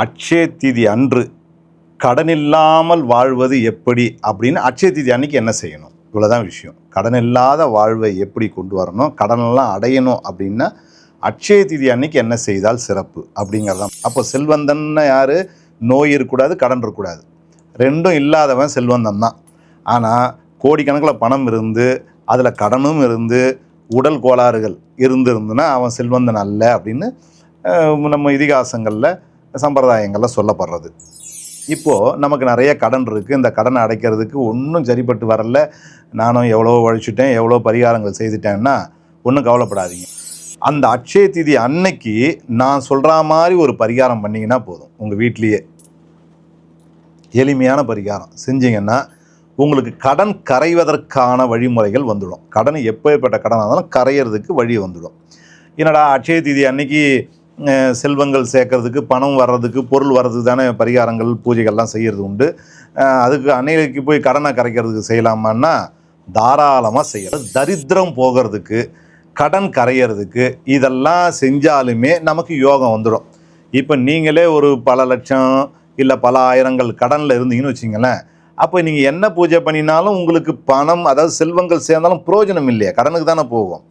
அட்சய திதி அன்று கடன் இல்லாமல் வாழ்வது எப்படி அப்படின்னு அட்சய திதி அன்னைக்கு என்ன செய்யணும்? இவ்வளோதான் விஷயம். கடன் இல்லாத வாழ்வை எப்படி கொண்டு வரணும்? கடனெல்லாம் அடையணும் அப்படின்னா அட்சய திதி அன்னைக்கு என்ன செய்தால் சிறப்பு அப்படிங்கிறதான். அப்போ செல்வந்தன்னா யார்? நோய் இருக்கக்கூடாது கடன் இருக்கக்கூடாது. ரெண்டும் இல்லாதவன் செல்வந்தன் தான். ஆனால் கோடிக்கணக்கில் பணம் இருந்து அதில் கடனும் இருந்து உடல் கோளாறுகள் இருந்திருந்துன்னா அவன் செல்வந்தன் அல்ல அப்படின்னு நம்ம இதிகாசங்களில் சம்பிரதாயங்களில் சொல்லப்படுறது. இப்போது நமக்கு நிறைய கடன் இருக்குது இந்த கடனை அடைக்கிறதுக்கு ஒன்றும் சரிப்பட்டு வரல. நானும் எவ்வளோ உழைச்சிட்டேன் எவ்வளோ பரிகாரங்கள் செய்துட்டேன்னா ஒன்றும் கவலைப்படாதீங்க. அந்த அக்ஷய திதி அன்னைக்கு நான் சொல்கிற மாதிரி ஒரு பரிகாரம் பண்ணிங்கன்னா போதும். உங்கள் வீட்லேயே. எளிமையான பரிகாரம். செஞ்சீங்கன்னா உங்களுக்கு கடன் கரைவதற்கான வழிமுறைகள் வந்துடும். கடன் எப்பேற்பட்ட கடன் இருந்தாலும் கரையிறதுக்கு வழி வந்துடும். என்னடா அட்சய திதி அன்னைக்கு செல்வங்கள் சேர்க்கறதுக்கு பணம் வர்றதுக்கு பொருள் வர்றதுக்கு தானே பரிகாரங்கள் பூஜைகள்லாம் செய்கிறது உண்டு. அதுக்கு அன்னைக்கு போய் கடனை கரைக்கிறதுக்கு செய்யலாமான்னா தாராளமாக செய்யலாம். தரித்திரம் போகிறதுக்கு கடன் கரையிறதுக்கு இதெல்லாம் செஞ்சாலுமே நமக்கு யோகம் வந்துடும். இப்போ நீங்களே ஒரு பல லட்சம் இல்லை பல ஆயிரங்கள் கடனில் இருந்தீங்கன்னு வச்சிங்களேன் அப்போ நீங்கள் என்ன பூஜை பண்ணினாலும் உங்களுக்கு பணம் அதாவது செல்வங்கள் சேர்ந்தாலும் பிரயோஜனம் இல்லையா? கடனுக்கு தானே போகும்.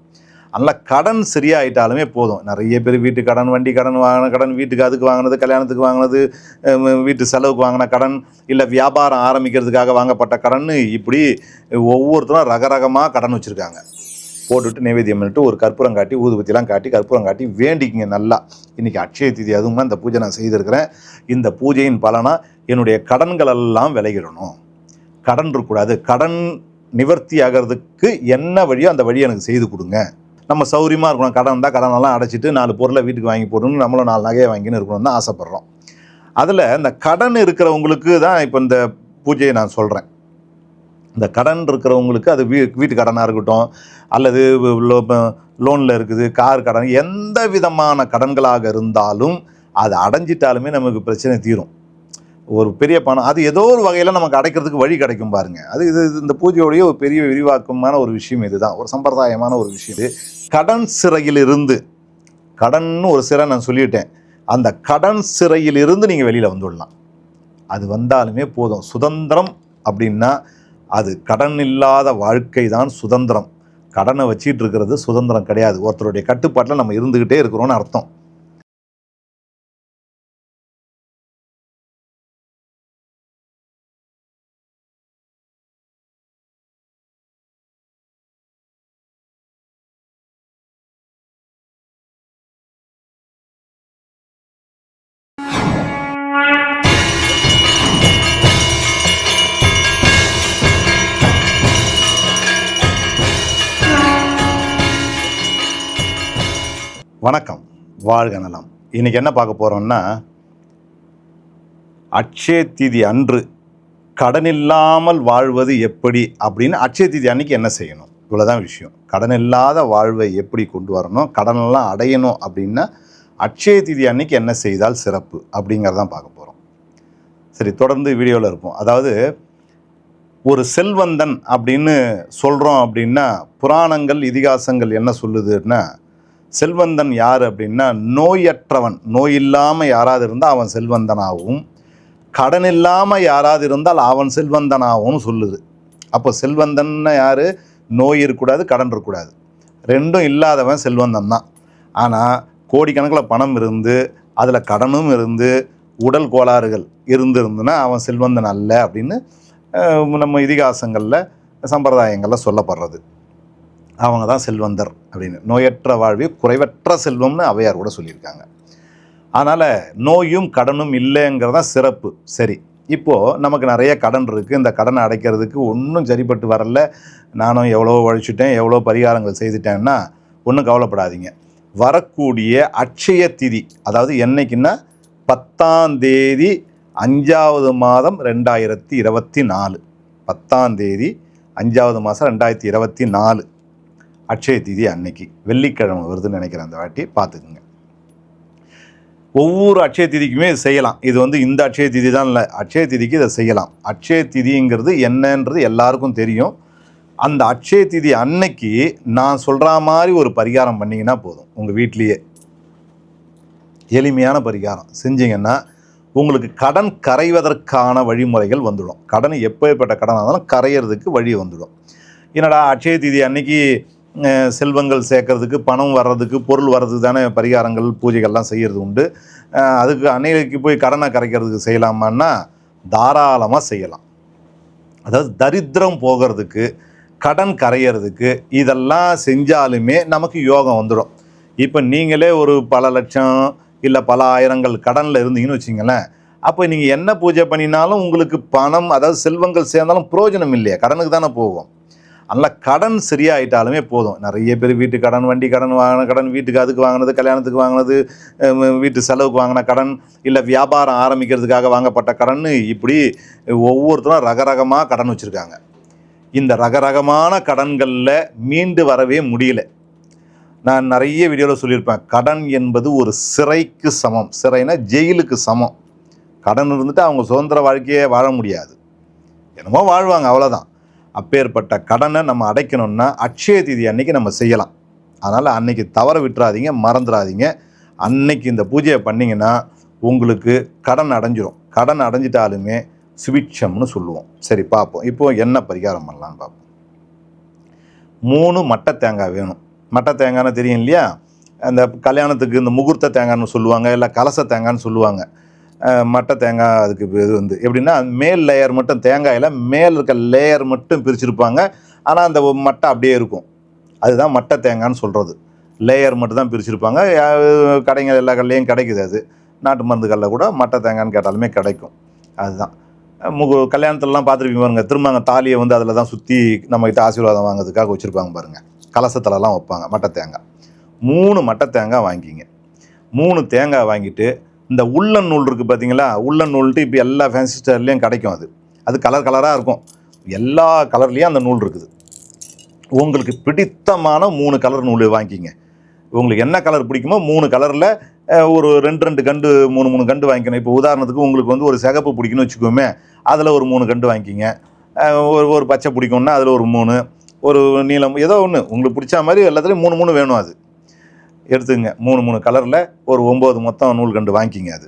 அதனால் கடன் சரியாயிட்டாலுமே போதும். நிறைய பேர் வீட்டு கடன் வண்டி கடன் வாங்கின கடன் வீட்டுக்கு அதுக்கு வாங்கினது கல்யாணத்துக்கு வாங்கினது வீட்டு செலவுக்கு வாங்கின கடன் இல்லை வியாபாரம் ஆரம்பிக்கிறதுக்காக வாங்கப்பட்ட கடன் இப்படி ஒவ்வொருத்தரும் ரகரகமாக கடன் வச்சுருக்காங்க. போட்டுட்டு நைவேத்தியம் பண்ணிட்டு ஒரு கற்பூரம் காட்டி ஊதுபத்திலாம் காட்டி கற்பூரம் காட்டி வேண்டிக்கிங்க நல்லா. இன்றைக்கி அட்சய திதி அதுவும் இந்த பூஜை நான் செய்திருக்கிறேன். இந்த பூஜையின் பலனாக என்னுடைய கடன்கள் எல்லாம் விலகிடணும் கடன் இருக்கக்கூடாது. கடன் நிவர்த்தி ஆகிறதுக்கு என்ன வழியோ அந்த வழியை எனக்கு செய்து கொடுங்க. நம்ம சௌரியமாக இருக்கணும். கடன் இருந்தால் கடனெல்லாம் அடைச்சிட்டு நாலு பொருளை வீட்டுக்கு வாங்கி போடணும் நம்மளும் நாலு நகையை வாங்கின்னு இருக்கணும்னு தான் ஆசைப்பட்றோம். அதில் இந்த கடன் இருக்கிறவங்களுக்கு தான் இப்போ இந்த பூஜையை நான் சொல்கிறேன் இந்த கடன் இருக்கிறவங்களுக்கு அது வீ வீட்டு கடனாக இருக்கட்டும் அல்லது லோனில் இருக்குது கார் கடன் எந்த விதமான கடன்களாக இருந்தாலும் அது அடைஞ்சிட்டாலுமே நமக்கு பிரச்சனை தீரும். ஒரு பெரிய பணம் அது ஏதோ ஒரு வகையில் நமக்கு அடைக்கிறதுக்கு வழி கிடைக்கும் பாருங்கள் அது இது இந்த பூஜையோடைய ஒரு பெரிய விரிவாக்கமான ஒரு விஷயம் இதுதான். ஒரு சம்பிரதாயமான ஒரு விஷயம் இது. கடன் சிறையில் இருந்து கடன்னு ஒரு சிறை நான் சொல்லிட்டேன். அந்த கடன் சிறையில் இருந்து நீங்கள் வெளியில் வந்துடலாம். அது வந்தாலுமே போதும். சுதந்திரம் அப்படின்னா அது கடன் இல்லாத வாழ்க்கை தான் சுதந்திரம். கடனை வச்சிட்டு இருக்கிறது சுதந்திரம் கிடையாது. ஒருத்தருடைய கட்டுப்பாட்டில் நம்ம இருந்துக்கிட்டே இருக்கிறோம்னு அர்த்தம். வாழ்க நலம். இன்னைக்கு என்ன பார்க்க போகிறோம்னா அட்சய திதி அன்று கடன் இல்லாமல் வாழ்வது எப்படி அப்படின்னு அட்சய திதி அன்னைக்கு என்ன செய்யணும்? இவ்வளோதான் விஷயம். கடன் இல்லாத வாழ்வை எப்படி கொண்டு வரணும்? கடனெல்லாம் அடையணும் அப்படின்னா அட்சய திதி அன்னைக்கு என்ன செய்தால் சிறப்பு அப்படிங்கிறதான் பார்க்க போகிறோம் சரி தொடர்ந்து வீடியோவில் இருப்போம். அதாவது ஒரு செல்வந்தன் அப்படின்னு சொல்கிறோம் அப்படின்னா புராணங்கள் இதிகாசங்கள் என்ன சொல்லுதுன்னா செல்வந்தன் யார் அப்படின்னா நோயற்றவன். நோய் இல்லாமல் யாராவது இருந்தால் அவன் செல்வந்தனாகவும் கடன் இல்லாமல் யாராவது இருந்தால் அவன் செல்வந்தனாகவும் சொல்லுது. அப்போ செல்வந்தன்னா யார்? நோய் இருக்கக்கூடாது கடன் இருக்கக்கூடாது. ரெண்டும் இல்லாதவன் செல்வந்தன் தான். ஆனால் கோடிக்கணக்கில் பணம் இருந்து அதில் கடனும் இருந்து உடல் கோளாறுகள் இருந்திருந்துன்னா அவன் செல்வந்தன் அல்ல அப்படின்னு நம்ம இதிகாசங்களில் சம்பிரதாயங்களில் சொல்லப்படுறது. அவங்க தான் செல்வந்தர் அப்படின்னு. நோயற்ற வாழ்வே குறைவற்ற செல்வம்னு அவையார் கூட சொல்லியிருக்காங்க. அதனால் நோயும் கடனும் இல்லைங்கிறதான் சிறப்பு. சரி இப்போது நமக்கு நிறைய கடன் இருக்குது இந்த கடனை அடைக்கிறதுக்கு ஒன்றும் சரிப்பட்டு வரல. நானும் எவ்வளோ உழைச்சிட்டேன் எவ்வளோ பரிகாரங்கள் செய்துட்டேன்னா ஒன்றும் கவலைப்படாதீங்க. வரக்கூடிய அட்சய திதி அதாவது என்னைக்குன்னா பத்தாம் தேதி அஞ்சாவது மாதம் ரெண்டாயிரத்தி இருபத்தி நாலு. பத்தாம் தேதி அஞ்சாவது மாதம் ரெண்டாயிரத்தி இருபத்தி நாலு. அட்சய திதி அன்னைக்கு வெள்ளிக்கிழமை வருதுன்னு நினைக்கிறேன் அந்த வாட்டி பார்த்துக்குங்க. ஒவ்வொரு அட்சய திதிக்குமே செய்யலாம். இது வந்து இந்த அட்சய திதி தான் இல்லை. அட்சய திதிக்கு இதை செய்யலாம். அட்சய திதிங்கிறது என்னன்றது எல்லாருக்கும் தெரியும். அந்த அட்சய திதி அன்னைக்கு நான் சொல்கிற மாதிரி ஒரு பரிகாரம் பண்ணிங்கன்னா போதும். உங்கள் வீட்லேயே. எளிமையான பரிகாரம். செஞ்சீங்கன்னா உங்களுக்கு கடன் கரைவதற்கான வழிமுறைகள் வந்துடும். கடன் எப்பேற்பட்ட கடன் இருந்தாலும் கரையிறதுக்கு வழி வந்துடும். என்னடா அட்சய திதி அன்னைக்கு செல்வங்கள் சேர்க்கறதுக்கு பணம் வர்றதுக்கு பொருள் வர்றதுக்கு தானே பரிகாரங்கள் பூஜைகள்லாம் செய்கிறது உண்டு. அதுக்கு அன்னைக்கு போய் கடனை கரைக்கிறதுக்கு செய்யலாமான்னா தாராளமாக செய்யலாம். அதாவது தரித்திரம் போகிறதுக்கு கடன் கரையிறதுக்கு இதெல்லாம் செஞ்சாலுமே நமக்கு யோகம் வந்துடும் இப்போ நீங்களே ஒரு பல லட்சம் இல்லை பல ஆயிரங்கள் கடனில் இருந்தீங்கன்னு வச்சிங்களேன் அப்போ நீங்கள் என்ன பூஜை பண்ணினாலும் உங்களுக்கு பணம் அதாவது செல்வங்கள் சேர்ந்தாலும் பிரயோஜனம் இல்லையா கடனுக்கு தானே போகும் அதனால் கடன் சரியாயிட்டாலுமே போதும். நிறைய பேர் வீட்டு கடன் வண்டி கடன் வாங்கின கடன் வீட்டுக்கு அதுக்கு வாங்கினது கல்யாணத்துக்கு வாங்கினது வீட்டு செலவுக்கு வாங்கின கடன் இல்லை வியாபாரம் ஆரம்பிக்கிறதுக்காக வாங்கப்பட்ட கடன் இப்படி ஒவ்வொருத்தரும் ரகரகமாக கடன் வச்சுருக்காங்க. இந்த ரகரகமான கடன்களில் மீண்டு வரவே முடியல. நான் நிறைய வீடியோவில் சொல்லியிருப்பேன். கடன் என்பது ஒரு சிறைக்கு சமம். சிறைனா ஜெயிலுக்கு சமம். கடன் இருந்துட்டு அவங்க சுதந்திர வாழ்க்கையே வாழ முடியாது. என்னமோ வாழ்வாங்க அவ்வளோதான் அப்பேற்பட்ட கடனை நம்ம அடைக்கணும்னா அட்சய தீதி அன்னைக்கு நம்ம செய்யலாம். அதனால் அன்னைக்கு தவற விட்டுறாதீங்க மறந்துடாதீங்க அன்னைக்கு இந்த பூஜையை பண்ணிங்கன்னா உங்களுக்கு கடன் அடைஞ்சிரும். கடன் அடைஞ்சிட்டாலுமே சுபிட்சம்னு சொல்லுவோம். சரி பார்ப்போம். இப்போ என்ன பரிகாரம் பண்ணலாம் பார்ப்போம். மூணு மட்டை தேங்காய் வேணும். மட்டை தேங்காய்னு தெரியும் இல்லையா? அந்த கல்யாணத்துக்கு இந்த முகூர்த்த தேங்காய்னு சொல்லுவாங்க இல்லை கலச தேங்காய்னு சொல்லுவாங்க. மட்டை தேங்காய் அதுக்கு இது வந்து. எப்படின்னா மேல் லேயர் மட்டும் தேங்காயில் மேல் இருக்க லேயர் மட்டும் பிரிச்சிருப்பாங்க. ஆனால் அந்த மட்டை அப்படியே இருக்கும். அதுதான் மட்டை தேங்காய்னு சொல்கிறது லேயர் மட்டும் தான் பிரிச்சிருப்பாங்க கடைங்க எல்லா கடையிலையும் கிடைக்குது அது. நாட்டு மருந்து கல்லில் கூட மட்டை தேங்காய்னு கேட்டாலுமே கிடைக்கும். அதுதான். முகு கல்யாணத்துலலாம் பார்த்துருப்பீங்க பாருங்க. திரும்ப அங்கே தாலியை வந்து அதில் தான் சுற்றி நம்மக்கிட்ட ஆசீர்வாதம் வாங்குறதுக்காக வச்சுருப்பாங்க பாருங்கள் கலசத்துலலாம் வைப்பாங்க மட்டை தேங்காய். மூணு மட்டை தேங்காய் வாங்கிங்க மூணு தேங்காய் வாங்கிட்டு இந்த உள்ளன் நூல் இருக்குது பார்த்தீங்களா உள்ளன் நூல்ட்டு இப்போ எல்லா ஃபேன்சி ஸ்டோர்லேயும் கிடைக்கும் அது. அது கலர் கலராக இருக்கும். எல்லா கலர்லேயும் அந்த நூல் இருக்குது. உங்களுக்கு பிடித்தமான மூணு கலர் நூல் வாங்கிக்கிங்க. உங்களுக்கு என்ன கலர் பிடிக்குமோ மூணு கலரில் ஒரு ரெண்டு ரெண்டு கண்டு மூணு மூணு கண்டு வாங்கிக்கணும். இப்போ உதாரணத்துக்கு உங்களுக்கு வந்து ஒரு சிகப்பு பிடிக்குன்னு வச்சுக்கோமே அதில் ஒரு மூணு கண்டு வாங்கிக்கிங்க. ஒரு ஒரு பச்சை பிடிக்கும்னா அதில் ஒரு மூணு ஒரு நீளம் ஏதோ ஒன்று உங்களுக்கு பிடிச்ச மாதிரி எல்லாத்துலேயும் மூணு மூணு வேணும் அது. எடுத்துங்க மூணு மூணு கலரில் ஒரு ஒம்பது மொத்தம் நூல் கண்டு வாங்கிக்கிங்க அது.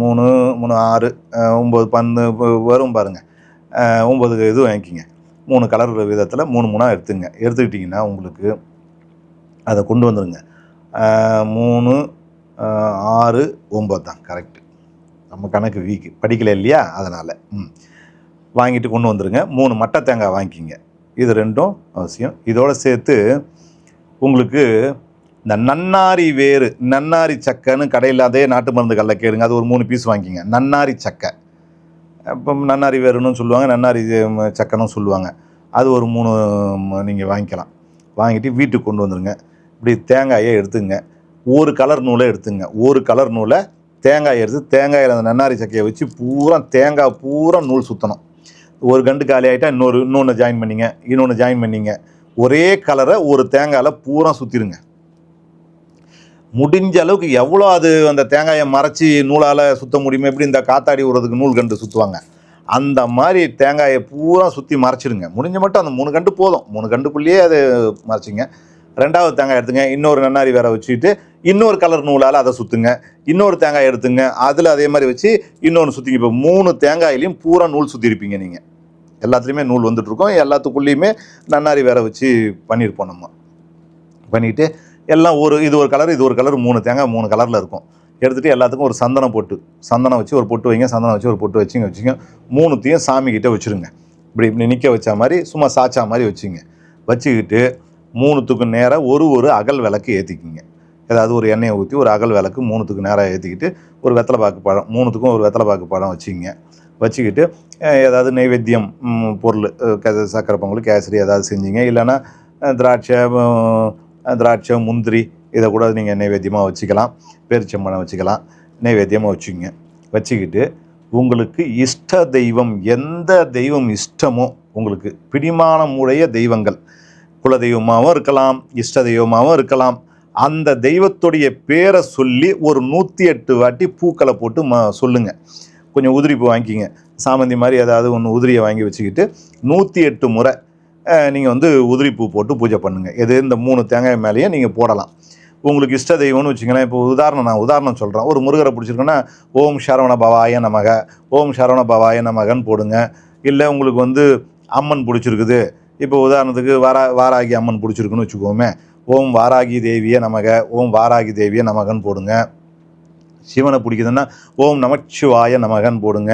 மூணு மூணு ஆறு ஒம்பது பந்து வரும் பாருங்கள் ஒம்பது இது வாங்கிக்கிங்க. மூணு கலர் விதத்தில் மூணு மூணாக எடுத்துங்க எடுத்துக்கிட்டிங்கன்னா உங்களுக்கு அதை கொண்டு வந்துடுங்க மூணு ஆறு ஒம்பது தான். கரெக்டு நம்ம கணக்கு வீக்கு படிக்கல இல்லையா? அதனால். ம். வாங்கிட்டு கொண்டு வந்துடுங்க மூணு மட்டை தேங்காய் வாங்கிக்கிங்க. இது ரெண்டும் அவசியம். இதோடு சேர்த்து உங்களுக்கு இந்த நன்னாரி வேறு நன்னாரி சக்கைன்னு கடையில் அதே நாட்டு மருந்து கல்ல கேளுங்க அது ஒரு மூணு பீஸ் வாங்கிக்கிங்க. நன்னாரி சக்கை. இப்போ நன்னாரி வேறுன்னு சொல்லுவாங்க நன்னாரி சக்கைன்னு சொல்லுவாங்க. அது ஒரு மூணு நீங்கள் வாங்கிக்கலாம். வாங்கிட்டு வீட்டுக்கு கொண்டு வந்துடுங்க இப்படி தேங்காயை எடுத்துங்க. ஒரு கலர் நூலை எடுத்துங்க. ஒரு கலர் நூலை தேங்காயை எடுத்து தேங்காயில் அந்த நன்னாரி சக்கையை வச்சு பூரா தேங்காய் பூரா நூல் சுற்றணும் ஒரு கண்டு காலி ஆகிட்டா இன்னொரு இன்னொன்று ஜாயின் பண்ணிங்க இன்னொன்று ஜாயின் பண்ணிங்க. ஒரே கலரை ஒரு தேங்காயில் பூரா சுற்றிடுங்க முடிஞ்ச அளவுக்கு எவ்வளோ அது அந்த தேங்காயை மறைச்சி நூலால் சுத்த முடியுமோ எப்படி இந்த காத்தாடி விடுறதுக்கு நூல் கண்டு சுற்றுவாங்க அந்த மாதிரி தேங்காயை பூரா சுற்றி மறைச்சிடுங்க. முடிஞ்ச மட்டும் அந்த மூணு கண்டு போதும். மூணு கண்டுக்குள்ளேயே அது மறைச்சிங்க. ரெண்டாவது தேங்காய் எடுத்துங்க. இன்னொரு நன்னாரி வேற வச்சுட்டு இன்னொரு கலர் நூலால் அதை சுற்றுங்க இன்னொரு தேங்காய் எடுத்துங்க. அதில் அதே மாதிரி வச்சு இன்னொன்று சுற்றிங்க இப்போ மூணு தேங்காயிலையும் பூரா நூல் சுற்றிருப்பீங்க நீங்கள் எல்லாத்துலேயுமே நூல் வந்துட்டுருக்கோம் எல்லாத்துக்குள்ளேயுமே நன்னாரி வேற வச்சு பண்ணியிருப்போம் நம்ம. பண்ணிவிட்டு எல்லாம் ஒரு இது ஒரு கலர் இது ஒரு கலர் மூணு தேங்காய் மூணு கலரில் இருக்கும். எடுத்துகிட்டு எல்லாத்துக்கும் ஒரு சந்தனம் பொட்டு சந்தனம் வச்சு ஒரு பொட்டு வைங்க சந்தனம் வச்சு ஒரு பொட்டு வச்சுங்க வச்சுங்க. மூணுத்தையும் சாமி வச்சுருங்க. இப்படி இப்படி நிற்க வச்ச மாதிரி சும்மா சாச்சா மாதிரி வச்சுங்க. வச்சுக்கிட்டு மூணுத்துக்கும் நேராக ஒரு ஒரு அகல் விளக்கு ஏற்றிக்கிங்க ஏதாவது ஒரு எண்ணெயை ஊற்றி ஒரு அகல் விளக்கு மூணுத்துக்கு நேராக ஏற்றிக்கிட்டு ஒரு வெத்தலை பாக்கு பழம் மூணுத்துக்கும் ஒரு வெத்தலை பாக்கு பழம் வச்சுங்க. வச்சுக்கிட்டு ஏதாவது நைவேத்தியம் பொருள் சக்கரை பொங்கல் கேசரி ஏதாவது செஞ்சீங்க. இல்லைன்னா திராட்சை திராட்சை முந்திரி இதை கூட நீங்கள் நைவேத்தியமாக வச்சுக்கலாம். பேரிச்சம்பழம் வச்சுக்கலாம். நைவேத்தியமாக வச்சுக்கோங்க. வச்சுக்கிட்டு உங்களுக்கு இஷ்ட தெய்வம் எந்த தெய்வம் இஷ்டமோ உங்களுக்கு பிடிமானமுடைய தெய்வங்கள். குல தெய்வமாகவும் இருக்கலாம் இஷ்ட தெய்வமாகவும் இருக்கலாம். அந்த தெய்வத்துடைய பேரை சொல்லி ஒரு நூற்றி எட்டு வாட்டி பூக்களை போட்டு ம சொல்லுங்கள் கொஞ்சம் உதிரி பூ வாங்கிக்கிங்க. சாமந்தி மாதிரி ஏதாவது ஒன்று உதிரியை வாங்கி வச்சுக்கிட்டு நூற்றி எட்டு முறை நீங்கள் வந்து உதிரி பூ போட்டு பூஜை பண்ணுங்கள் எது இந்த மூணு தேங்காய் மேலேயே நீங்கள் போடலாம். உங்களுக்கு இஷ்ட தெய்வம்னு வச்சுங்களேன் இப்போ உதாரணம் நான் உதாரணம் சொல்கிறேன் ஒரு முருகரை பிடிச்சிருக்கோன்னா ஓம் சரவண பவாய நமக. ஓம் சரவண பவாய நமகன்னு போடுங்க. இல்லை உங்களுக்கு வந்து அம்மன் பிடிச்சிருக்குது. இப்போ உதாரணத்துக்கு வாரா வாராகி அம்மன் பிடிச்சிருக்குன்னு வச்சுக்கோமே. ஓம் வாராகி தேவியே நமக. ஓம் வாராகி தேவியே நமகன்னு போடுங்க. சிவனை பிடிக்குதுன்னா ஓம் நமச்சிவாய நமகன் போடுங்க.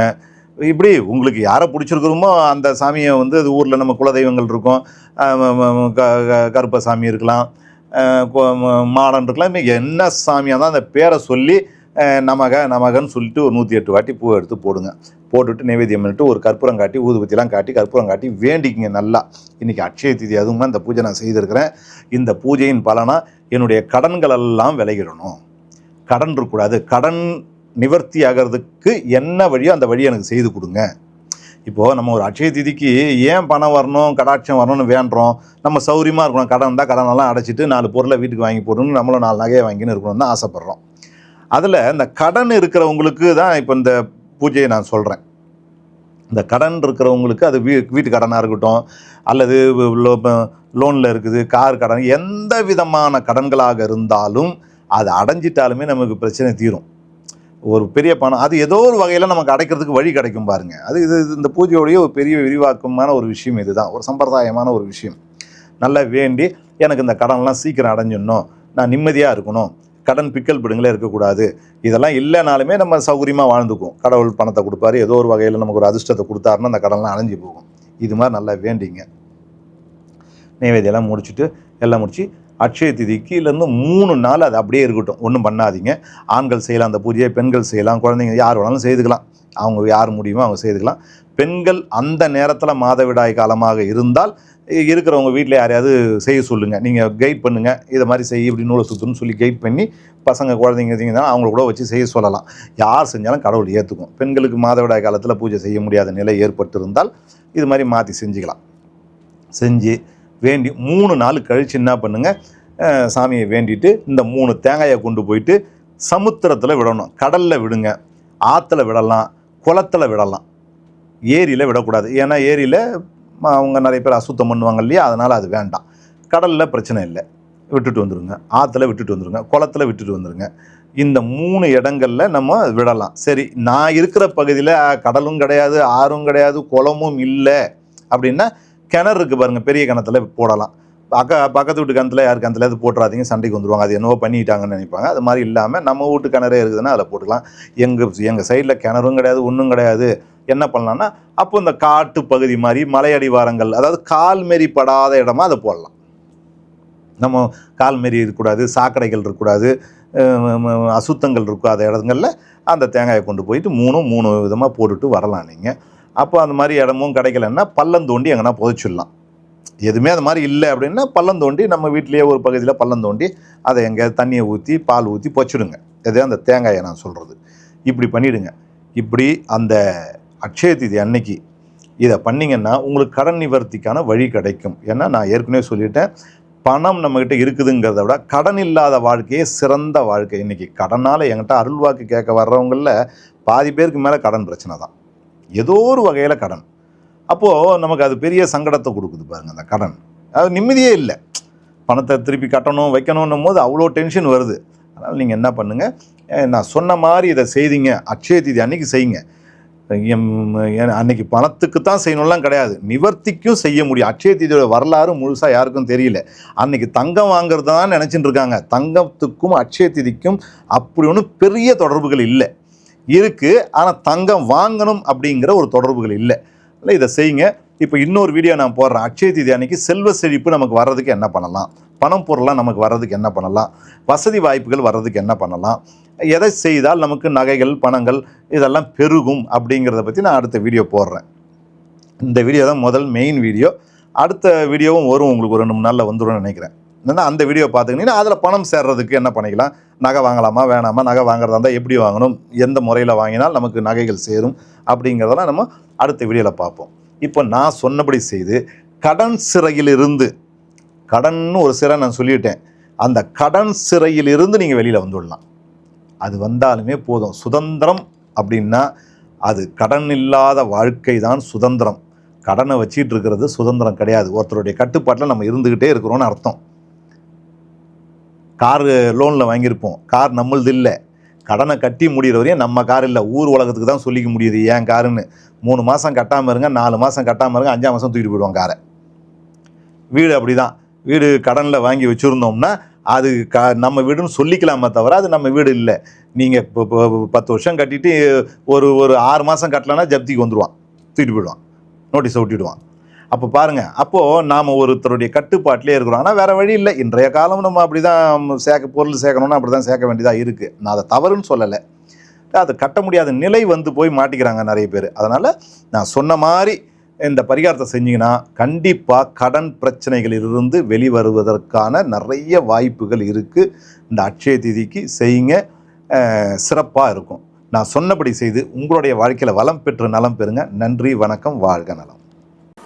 இப்படி உங்களுக்கு யாரை பிடிச்சிருக்கிறோமோ அந்த சாமியை வந்து அது ஊரில் நம்ம குலதெய்வங்கள் இருக்கும். க- கருப்ப கருப்பசாமி இருக்கலாம். மாடன் இருக்கலாம். என்ன சாமியாக தான் அந்த பேரை சொல்லி நமக நமகன்னு சொல்லிட்டு ஒரு நூற்றி எட்டு வாட்டி பூ எடுத்து போடுங்க. போட்டுட்டு நைவேத்தியம் பண்ணிட்டு ஒரு கற்பூரம் காட்டி ஊதுபத்திலாம் காட்டி கற்பூரம் காட்டி வேண்டிக்கிங்க நல்லா. இன்றைக்கி அட்சய திதி அதுவும் இந்த பூஜை நான் செய்திருக்கிறேன். இந்த பூஜையின் பலனாக என்னுடைய கடன்கள் எல்லாம் விளையிடணும். கடன் இருக்கக்கூடாது. கடன் நிவர்த்தி ஆகிறதுக்கு என்ன வழியோ அந்த வழியை எனக்கு செய்து கொடுங்க. இப்போது நம்ம ஒரு அட்சய திதிக்கு ஏன் பணம் வரணும் கடாட்சம் வரணும்னு வேண்டுறோம்? நம்ம சௌரியமாக இருக்கணும். கடன் இருந்தால் கடனெல்லாம் அடைச்சிட்டு நாலு பொருளை வீட்டுக்கு வாங்கி போடணும் நம்மளும் நாலு நகையை வாங்கின்னு இருக்கணும்னு தான் ஆசைப்பட்றோம். அதில் இந்த கடன் இருக்கிறவங்களுக்கு தான் இப்போ இந்த பூஜையை நான் சொல்கிறேன் இந்த கடன் இருக்கிறவங்களுக்கு அது வீ வீட்டு கடனாக இருக்கட்டும் அல்லது லோனில் இருக்குது கார் கடன் எந்த விதமான கடன்களாக இருந்தாலும் அது அடைஞ்சிட்டாலுமே நமக்கு பிரச்சனை தீரும். ஒரு பெரிய பணம் அது ஏதோ ஒரு வகையில் நமக்கு அடைக்கிறதுக்கு வழி கிடைக்கும் பாருங்க. அது இது இது இந்த பூஜையோடைய ஒரு பெரிய விரிவாக்கமான ஒரு விஷயம் இதுதான். ஒரு சம்பிரதாயமான ஒரு விஷயம். நல்லா வேண்டி எனக்கு இந்த கடன்லாம் சீக்கிரம் அடைஞ்சிடணும். நான் நிம்மதியாக இருக்கணும். கடன் பிக்கல் பிடுங்களே இருக்கக்கூடாது. இதெல்லாம் இல்லைனாலுமே நம்ம சௌகரியமாக வாழ்ந்துக்கும் கடவுள் பணத்தை கொடுப்பாரு. ஏதோ ஒரு வகையில் நமக்கு ஒரு அதிர்ஷ்டத்தை கொடுத்தாருன்னா அந்த கடன்லாம் அடைஞ்சு போகும். இது மாதிரி நல்லா வேண்டிங்க. நைவேத்தியெல்லாம் முடிச்சுட்டு எல்லாம் முடித்து அக்ஷய திதிக்கு இல்லைன்னு மூணு நாள் அது அப்படியே இருக்கட்டும். ஒன்றும் பண்ணாதீங்க. ஆண்கள் செய்யலாம் அந்த பூஜையை பெண்கள் செய்யலாம் குழந்தைங்க யார் வேணாலும் செய்துக்கலாம். அவங்க யார் முடியுமோ அவங்க செய்துக்கலாம். பெண்கள் அந்த நேரத்தில் மாதவிடாய் காலமாக இருந்தால் இருக்கிறவங்க வீட்டில் யாரையாவது செய்ய சொல்லுங்கள் நீங்கள் கைட் பண்ணுங்கள் இதை மாதிரி செய் இப்படி நூலை சுற்றுன்னு சொல்லி கைட் பண்ணி பசங்க குழந்தைங்க இருந்தீங்கன்னா அவங்கள கூட வச்சு செய்ய சொல்லலாம். யார் செஞ்சாலும் கடவுள் ஏற்றுக்கும் பெண்களுக்கு மாதவிடாய் காலத்தில் பூஜை செய்ய முடியாத நிலை ஏற்பட்டிருந்தால் இது மாதிரி மாற்றி செஞ்சுக்கலாம். செஞ்சு வேண்டி மூணு நாள் கழிச்சு என்ன பண்ணுங்கள் சாமியை வேண்டிட்டு இந்த மூணு தேங்காயை கொண்டு போயிட்டு சமுத்திரத்தில் விடணும். கடலில் விடுங்க. ஆற்றுல விடலாம். குளத்தில் விடலாம். ஏரியில் விடக்கூடாது. ஏன்னா ஏரியில் அவங்க நிறைய பேர் அசுத்தம் பண்ணுவாங்க இல்லையா? அதனால் அது வேண்டாம். கடலில் பிரச்சனை இல்லை. விட்டுட்டு வந்துடுங்க ஆற்றுல விட்டுட்டு வந்துடுங்க குளத்துல விட்டுட்டு வந்துடுங்க இந்த மூணு இடங்களில் நம்ம விடலாம். சரி நான் இருக்கிற பகுதியில் கடலும் கிடையாது ஆறும் கிடையாது குளமும் இல்லை அப்படின்னா கிணறு இருக்குது பாருங்கள் பெரிய கிணத்துல போடலாம். பக்க பக்கத்து வீட்டு கிணத்துல யார் கிணத்துல அது போட்டுறாதீங்க சண்டைக்கு வந்துடுவாங்க அது என்னவோ பண்ணிட்டாங்கன்னு நினைப்பாங்க. அது மாதிரி இல்லாமல் நம்ம வீட்டு கிணறே இருக்குதுன்னா அதில் போட்டுக்கலாம். எங்கள் எங்கள் சைடில் கிணறும் கிடையாது ஒன்றும் கிடையாது. என்ன பண்ணலான்னா அப்போ இந்த காட்டு பகுதி மாதிரி மலையடிவாரங்கள் அதாவது கால் மாரி படாத இடமா அதை போடலாம். நம்ம கால் மாரி இருக்கக்கூடாது சாக்கடைகள் இருக்கக்கூடாது அசுத்தங்கள் இருக்காத இடங்களில் அந்த தேங்காயை கொண்டு போயிட்டு மூணும் மூணு விதமாக போட்டுட்டு வரலாம் நீங்கள் அப்போ அந்த மாதிரி இடமும் கிடைக்கலன்னா பள்ளம் தோண்டி எங்கன்னா புதைச்சிடலாம். எதுவுமே அது மாதிரி இல்லை அப்படின்னா பள்ளம் தோண்டி நம்ம வீட்டிலேயே ஒரு பகுதியில் பள்ளம் தோண்டி அதை எங்கேயாவது தண்ணியை ஊற்றி பால் ஊற்றி பொச்சிடுங்க இதே அந்த தேங்காயை நான் சொல்கிறது இப்படி பண்ணிவிடுங்க இப்படி அந்த அக்ஷய திதி அன்னைக்கு இதை பண்ணிங்கன்னா உங்களுக்கு கடன் நிவர்த்திக்கான வழி கிடைக்கும். ஏன்னா நான் ஏற்கனவே சொல்லிட்டேன் பணம் நம்மக்கிட்ட இருக்குதுங்கிறத விட கடன் இல்லாத வாழ்க்கையே சிறந்த வாழ்க்கை. இன்றைக்கி கடனால் என்கிட்ட அருள்வாக்கு கேட்க வர்றவங்களில் பாதி பேருக்கு மேலே கடன் பிரச்சனை தான். ஏதோ ஒரு வகையில் கடன். அப்போது நமக்கு அது பெரிய சங்கடத்தை கொடுக்குது பாருங்க அந்த கடன். அது நிம்மதியே இல்லை. பணத்தை திருப்பி கட்டணும் வைக்கணும்னும் போது அவ்வளோ டென்ஷன் வருது. அதனால் நீங்கள் என்ன பண்ணுங்கள் நான் சொன்ன மாதிரி இதை செய்தீங்க. அட்சய தீதி அன்னைக்கு செய்யுங்க. எம், அன்னைக்கு பணத்துக்கு தான் செய்யணும்லாம் கிடையாது. நிவர்த்திக்கும் செய்ய முடியும். அட்சய தீதியோட வரலாறு முழுசாக யாருக்கும் தெரியல. அன்னைக்கு தங்கம் வாங்குறது தான் நினச்சிட்டு இருக்காங்க. தங்கத்துக்கும் அட்சய திதிக்கும் அப்படி ஒன்றும் பெரிய தொடர்புகள் இல்லை. இருக்குது ஆனால் தங்கம் வாங்கணும் அப்படிங்கிற ஒரு தொடர்புகள் இல்லை. இல்லை இதை செய்யுங்க. இப்போ இன்னொரு வீடியோ நான் போடுறேன். அக்ஷய தீதி அன்னைக்கு செல்வ செழிப்பு நமக்கு வர்றதுக்கு என்ன பண்ணலாம்? பணம் பொருளாக நமக்கு வர்றதுக்கு என்ன பண்ணலாம்? வசதி வாய்ப்புகள் வர்றதுக்கு என்ன பண்ணலாம்? எதை செய்தால் நமக்கு நகைகள் பணங்கள் இதெல்லாம் பெருகும் அப்படிங்கிறத பற்றி நான் அடுத்த வீடியோ போடுறேன். இந்த வீடியோ தான் முதல் மெயின் வீடியோ அடுத்த வீடியோவும் வரும். உங்களுக்கு ஒரு ரெண்டு மூணு நாளில் வந்துரும்னு நினைக்கிறேன். அந்த வீடியோ பார்த்துக்கிட்டிங்கன்னா அதில் பணம் சேர்றதுக்கு என்ன பண்ணிக்கலாம்? நகை வாங்கலாமா வேணாமா நகை வாங்குறதா இருந்தால் எப்படி வாங்கணும் எந்த முறையில் வாங்கினால் நமக்கு நகைகள் சேரும் அப்படிங்கிறதெல்லாம் நம்ம அடுத்த வீடியோவில் பார்ப்போம். இப்போ நான் சொன்னபடி செய்து கடன் சிறையிலிருந்து கடன் ஒரு சிறை நான் சொல்லிட்டேன். அந்த கடன் சிறையிலிருந்து நீங்கள் வெளியில் வந்துடலாம். அது வந்தாலுமே போதும். சுதந்திரம் அப்படின்னா அது கடன் இல்லாத வாழ்க்கை தான் சுதந்திரம். கடனை வச்சிட்டு இருக்கிறது சுதந்திரம் கிடையாது. ஒருத்தருடைய கட்டுப்பாட்டில் நம்ம இருந்துக்கிட்டே இருக்கிறோம்னு அர்த்தம். கார் லோனில் வாங்கியிருப்போம். கார் நம்மளது இல்லை. கடனை கட்டி முடிகிற வரையும் நம்ம கார் இல்லை. ஊர் உலகத்துக்கு தான் சொல்லிக்க முடியுது ஏன் காருன்னு? மூணு மாதம் கட்டாமல் இருங்க நாலு மாதம் கட்டாமல் இருங்க அஞ்சாம் மாதம் தூக்கிட்டு போயிடுவோம் காரை. வீடு அப்படி தான் வீடு கடனில் வாங்கி வச்சுருந்தோம்னா அது க நம்ம வீடுன்னு சொல்லிக்கலாமே தவிர அது நம்ம வீடு இல்லை. நீங்கள் இப்போ பத்து வருஷம் கட்டிட்டு ஒரு ஒரு ஆறு மாதம் கட்டலைன்னா ஜப்திக்கு வந்துடுவான் தூக்கிட்டு போயிடுவான். நோட்டீஸ் ஒட்டிடுவான். அப்போ பாருங்கள் அப்போது நாம் ஒருத்தருடைய கட்டுப்பாட்டிலே இருக்கிறோம். ஆனால் வேறு வழி இல்லை. இன்றைய காலம் நம்ம அப்படி தான் சேர்க்க பொருள் சேர்க்கணும்னா அப்படி தான் சேர்க்க வேண்டியதாக இருக்குது நான் அதை தவறுன்னு சொல்லலை. அது கட்ட முடியாத நிலை வந்து போய் மாட்டிக்கிறாங்க நிறைய பேர். அதனால் நான் சொன்ன மாதிரி இந்த பரிகாரத்தை செஞ்சீங்கன்னா கண்டிப்பாக கடன் பிரச்சனைகளிலிருந்து வெளிவருவதற்கான நிறைய வாய்ப்புகள் இருக்குது இந்த அட்சய திதிக்கு செய்யுங்க. சிறப்பாக இருக்கும். நான் சொன்னபடி செய்து உங்களுடைய வாழ்க்கையில் வளம் பெற்று நலம் பெறுங்க. நன்றி வணக்கம் வாழ்க நலம்.